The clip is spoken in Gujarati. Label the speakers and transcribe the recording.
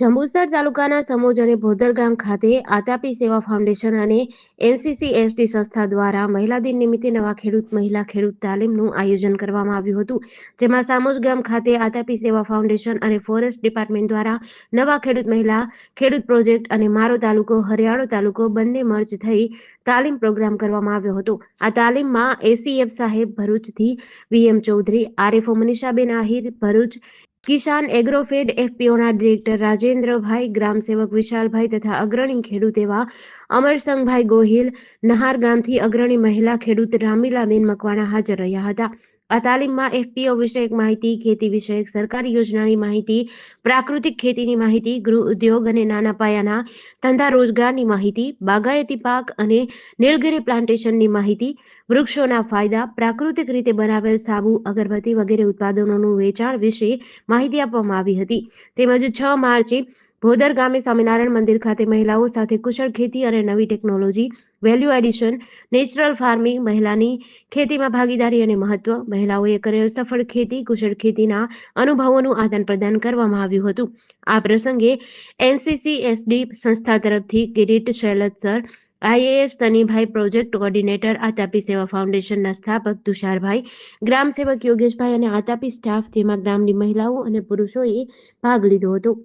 Speaker 1: જંબુસર તાલુકાના સમોજ અને ભોદર ગામ ખાતે આતાપી સેવા ફાઉન્ડેશન અને એનસીસી એસટી સંસ્થા દ્વારા મહિલા દિન નિમિત્તે નવા ખેડૂત, મહિલા ખેડૂત તાલીમનું આયોજન કરવામાં આવ્યું હતું. જેમાં સામોજ ગામ ખાતે આતાપી સેવા ફાઉન્ડેશન અને ફોરેસ્ટ ડિપાર્ટમેન્ટ દ્વારા નવા ખેડૂત, મહિલા ખેડૂત પ્રોજેક્ટ અને મારો તાલુકો હરિયાળો તાલુકો બંને મર્જ થઈ તાલીમ પ્રોગ્રામ કરવામાં આવ્યો હતો. આ તાલીમમાં એસીએફ સાહેબ ભરૂચથી વીએમ ચૌધરી, આરએફઓ મનીષાબેન આહિર, ભરૂચ કિસાન એગ્રોફેડ એફપીઓના ડિરેક્ટર રાજેન્દ્રભાઈ, ગ્રામસેવક વિશાલભાઈ તથા અગ્રણી ખેડૂત એવા અમરસંગભાઈ ગોહિલ, નહાર ગામથી અગ્રણી મહિલા ખેડૂત રામીલાબેન મકવાણા હાજર રહ્યા હતા. તાલીમમાં એફપીઓ વિષયક માહિતી, ખેતી વિષયક, સરકારી યોજનાની માહિતી, પ્રાકૃતિક ખેતીની માહિતી, ગૃહ ઉદ્યોગ અને નાના પાયાના ધંધા રોજગારની માહિતી, બાગાયતી પાક અને નીલગિરી પ્લાન્ટેશનની માહિતી, વૃક્ષોના ફાયદા, પ્રાકૃતિક રીતે બનાવેલ સાબુ, અગરબત્તી વગેરે ઉત્પાદનોનું વેચાણ વિશે માહિતી આપવામાં આવી હતી. તેમજ છ માર્ચે ભોદર ગામે સ્વામિનારાયણ મંદિર ખાતે મહિલાઓ સાથે કુશળ ખેતી અને નવી technology value addition natural farming મહિલાની ખેતીમાં ભાગીદારી અને મહત્વ. મહિલાઓએ કરેલ સફળ ખેતી, કુશળ ખેતીના અનુભવોનું આદાન પ્રદાન કરવામાં આવ્યું હતું. આ પ્રસંગે એનસીસી એસડી સંસ્થા તરફથી Kirit Shailat sir IAS Tanibhai project coordinator, Atapi Seva ફાઉન્ડેશનના સ્થાપક તુષારભાઈ, ગ્રામ સેવક યોગેશભાઈ અને આતાપી સ્ટાફ, જેમાં ગ્રામની મહિલાઓ અને પુરુષોએ ભાગ લીધો હતો.